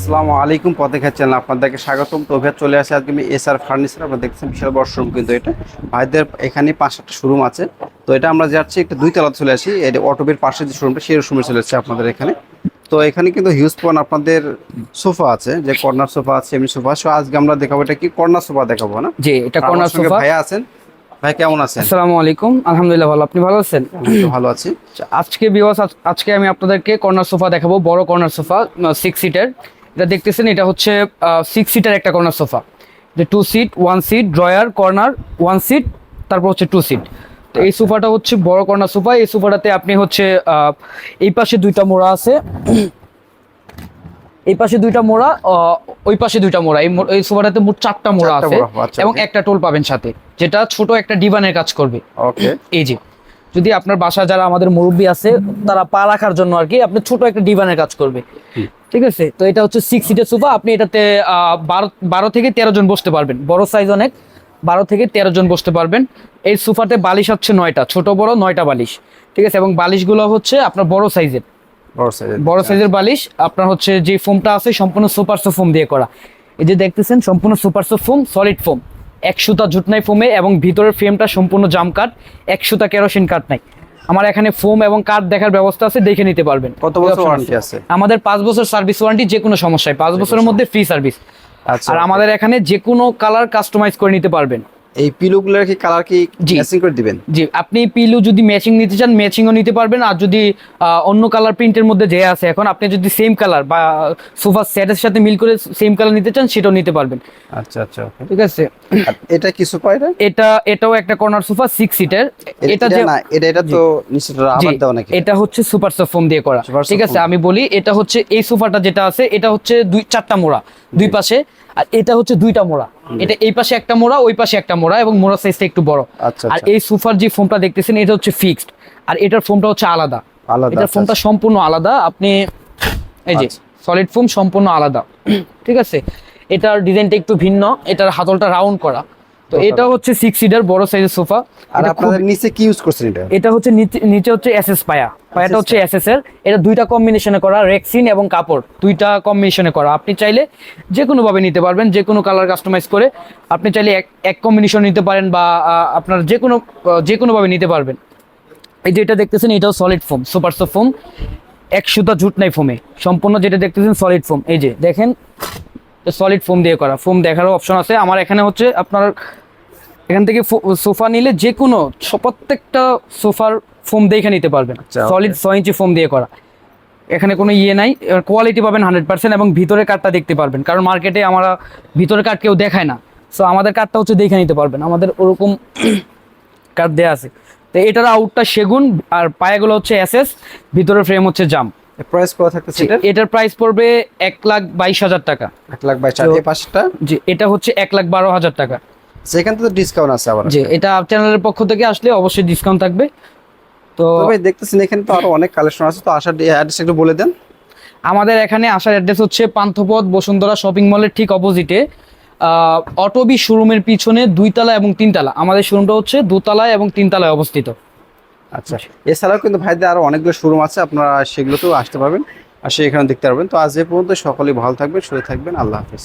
আসসালামু আলাইকুম পথেখার চ্যানেল আপনাদেরকে স্বাগতম। তো অভিয়ার চলে আসে আজকে আমি এস আর ফার্নিচার আপনারা দেখছেন বিশাল বড় শোরুম কিন্তু এটা। ভাইদের এখানে পাঁচ সাতটা শোরুম আছে। তো এটা আমরা যাচ্ছি একটা দুই তলাতে চলে আসি। এটা অটোবের পাশে যে শোরুমটা সেই শোরুমে চলে আসছে আপনাদের এখানে। তো এখানে কিন্তু হিউজ পন আপনাদের সোফা আছে যে কর্নার সোফা আছে এমনি সোফা। সো আজকে আমরা দেখাবো এটা কি? কর্নার সোফা দেখাবো না? জি এটা কর্নার সোফা। ভাইয়া আছেন। ভাই কেমন আছেন? আসসালামু আলাইকুম। আলহামদুলিল্লাহ ভালো। আপনি ভালো আছেন? আমি ভালো আছি। আচ্ছা, আজকে বিওয়াস আজকে আমি আপনাদেরকে কর্নার সোফা দেখাবো বড় কর্নার সোফা সিক্স সিটের এটা দেখতেছেন এটা হচ্ছে সিক্স সিটের একটা কর্নার সোফা যে two seat one seat drawer corner one seat তারপর হচ্ছে টু সিট তো এই সোফাটা হচ্ছে বড় কর্নার সোফা এই সোফাটাতে আপনি হচ্ছে এই পাশে দুইটা মোড়া আছে। এই পাশে দুইটা মোড়া ওই পাশে দুইটা মোড়া। এই এই সোফাটাতে মোট চারটা মোড়া আছে আচ্ছা, এবং একটা টোল পাবেন সাথে যেটা ছোট একটা ডিভানের কাজ করবে। ওকে। এই যে যদি আপনার বাসা যারা আমাদের মুরব্বী আছে তারা পা রাখার জন্য আর কি আপনি ছোট একটা ডিভানের কাজ করবে। ঠিক আছে? তো এটা হচ্ছে সিক্স সিটের সোফা আপনি এটাতে বারো বারো থেকে তেরো জন বসতে পারবেন। বড় সাইজ অনেক। বারো থেকে তেরো জন বসতে পারবেন। এই সোফাতে বালিশ হচ্ছে নয়টা। ছোট বড় নয়টা বালিশ। ঠিক আছে? এবং বালিশগুলো হচ্ছে আপনার বড় সাইজের বড় সাইজের বালিশ। আপনার হচ্ছে যে ফোমটা আছে সম্পূর্ণ সুপার ফোম দিয়ে করা। এই যে দেখতেছেন সম্পূর্ণ super soft foam solid foam এক সুতা জুটনাই ফোমে এবং ভিতরের ফ্রেমটা সম্পূর্ণ জাম কাঠ। এক সুতা কেরোসিন কাঠ নাই। আমার এখানে ফোম এবং কার্ড দেখার ব্যবস্থা আছে দেখে নিতে পারবেন। কত বছর ওয়ারেন্টি আছে। আমাদের পাঁচ বছর সার্ভিস ওয়ারেন্টি যে কোনো সমস্যায়। পাঁচ বছরের মধ্যে ফ্রি সার্ভিস আচ্ছা আর আমাদের এখানে যে কোনো কালার কাস্টমাইজ করে নিতে পারবেন। এই পিলোগুলোর কি কালার কি ম্যাচিং করে দিবেন? জি আপনি পিলু যদি ম্যাচিং নিতে চান ম্যাচিংও নিতে পারবেন। আর যদি অন্য কালার প্রিন্টের মধ্যে যে আছে এখন আপনি যদি সেম কালার বা সোফা সেটের সাথে মিল করে সেম কালার নিতে চান সেটাও নিতে পারবেন। আচ্ছা আচ্ছা ঠিক আছে? এটা কি সোফা এটা? এটা এটাও একটা কর্নার সোফা সিক্স সিটের এটা যে না এটা এটা তো জি, রাবার দেওয়া নাকি? এটা হচ্ছে সুপার ফোম দিয়ে করা। ঠিক আছে আমি বলি এটা হচ্ছে এই সোফাটা যেটা আছে এটা হচ্ছে দুই চারটা মোড়া। দুই পাশে। আর এটা হচ্ছে দুইটা মোড়া। এটা এই পাশে একটা মোড়া ওই পাশে একটা মোড়া এবং মোড়া সাইজটা একটু বড়। আচ্ছা, আর আচ্ছা। এই সুফার যে ফোনটা দেখতেছেন এটা হচ্ছে ফিক্সড আর এটার ফোনটা হচ্ছে আলাদা। আলাদা, এটার ফোনটা ফোমটা সম্পূর্ণ আলাদা। আপনি এই যে আচ্ছা। সলিড ফোম সম্পূর্ণ আলাদা। ঠিক আছে? এটার ডিজাইনটা একটু ভিন্ন। এটার হাতলটা রাউন্ড করা। তো এটা হচ্ছে সিক্স সিটার বড় সাইজের সোফা। আর আপনাদের নিচে কি ইউজ করছেন এটা? এটা হচ্ছে নিচে- নিচে হচ্ছে এসএস পায়া। পায়াটা হচ্ছে এসএস এর এটা দুইটা কম্বিনেশনে করা রেক্সিন এবং কাপড়। দুইটা কম্বিনেশনে করা। আপনি চাইলে যে কোনো ভাবে নিতে পারবেন যে কোনো কালার কাস্টমাইজ করে। আপনি চাইলে এক এক কম্বিনেশন নিতে পারেন বা আপনার যে কোনো যে কোনো ভাবে নিতে পারবেন। এই যে এটা দেখতেছেন এটাও solid foam super soft foam এক সুতা জুট নাই ফোমে সম্পূর্ণ যেটা দেখতেছেন সলিড ফোম এই যে দেখেন সলিড ফোম দিয়ে করা। ফোম দেখারও অপশন আছে। আমার এখানে হচ্ছে আপনার এখান থেকে সোফা নিলে যে কোনো প্রত্যেকটা সোফার ফোম দেখে নিতে পারবেন। আচ্ছা, সলিড ছয় ইঞ্চি ফোম দিয়ে করা। এখানে কোনো ইয়ে নাই। কোয়ালিটি পাবেন হান্ড্রেড পার্সেন্ট এবং ভিতরে কাঠটা দেখতে পারবেন। কারণ মার্কেটে আমরা ভিতরে কাঠ কেউ দেখায় না। সো আমাদের কাঠটা হচ্ছে দেখে নিতে পারবেন। আমাদের ওরকম কাঠ দেয়া আছে। তো এটার আউটটা সেগুন আর পায়াগুলো হচ্ছে এসএস ভিতরের ফ্রেম হচ্ছে জাম। প্রাইস কত থাকতেছে এটা এটার? প্রাইস পড়বে এক লাখ বাইশ হাজার টাকা। এক লাখ বাই চার তো- এই পাঁচটা জি এটা হচ্ছে এক লাখ বারো হাজার টাকা। সেখান থেকে ডিসকাউন্ট আছে আবার। জি এটা চ্যানেলের পক্ষ থেকে আসলে অবশ্যই ডিসকাউন্ট থাকবে। তো তবে দেখতেছেন এখানে তো আরও অনেক কালেকশন আছে তো আসার অ্যাড্রেস একটু বলে দেন। আমাদের এখানে আসার অ্যাড্রেস হচ্ছে পান্থপথ বসুন্ধরা শপিং মলের ঠিক অপোজিটে অটোবি শোরুমের পিছনে দুই দুইতলা এবং তিনতলা। আমাদের শোরুমটা হচ্ছে দোতলায় এবং তিনতলায় অবস্থিত। আচ্ছা। এছাড়াও কিন্তু ভাইদের আরও অনেকগুলো শোরুম আছে, আপনারা সেগুলোতেও আসতে পারবেন আর সেখানে দেখতে পারবেন। তো আজ এ পর্যন্ত সকলেই ভালো থাকবেন, সুস্থ থাকবেন, আল্লাহ হাফিজ।